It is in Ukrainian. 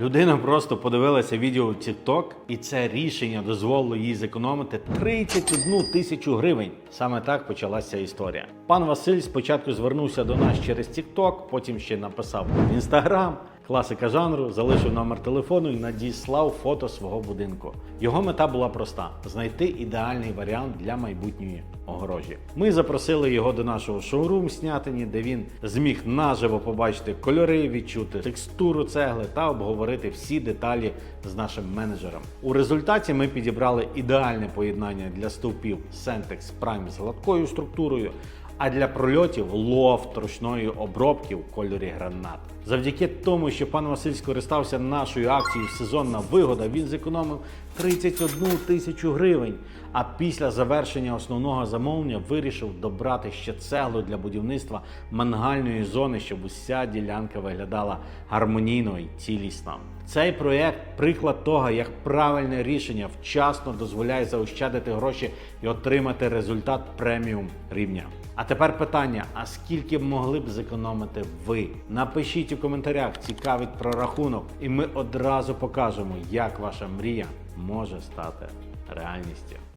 Людина просто подивилася відео в TikTok, і це рішення дозволило їй зекономити 31 тисячу гривень. Саме так почалася історія. Пан Василь спочатку звернувся до нас через TikTok, потім ще написав в Instagram. Класика жанру залишив номер телефону і надіслав фото свого будинку. Його мета була проста: знайти ідеальний варіант для майбутньої огорожі. Ми запросили його до нашого шоурум Снятині, де він зміг наживо побачити кольори, відчути текстуру цегли та обговорити всі деталі з нашим менеджером. У результаті ми підібрали ідеальне поєднання для стовпів Sentex Prime з гладкою структурою а для прольотів лофт ручної обробки в кольорі гранат. Завдяки тому, що пан Василь скористався нашою акцією сезонна вигода, він зекономив 31 тисячу гривень. А після завершення основного замовлення вирішив добрати ще цеглу для будівництва мангальної зони, щоб уся ділянка виглядала гармонійно і цілісно. Цей проєкт приклад того, як правильне рішення вчасно дозволяє заощадити гроші і отримати результат преміум рівня. А тепер питання: а скільки б могли б зекономити ви? Напишіть у коментарях, цікавить прорахунок, і ми одразу покажемо, як ваша мрія може стати реальністю.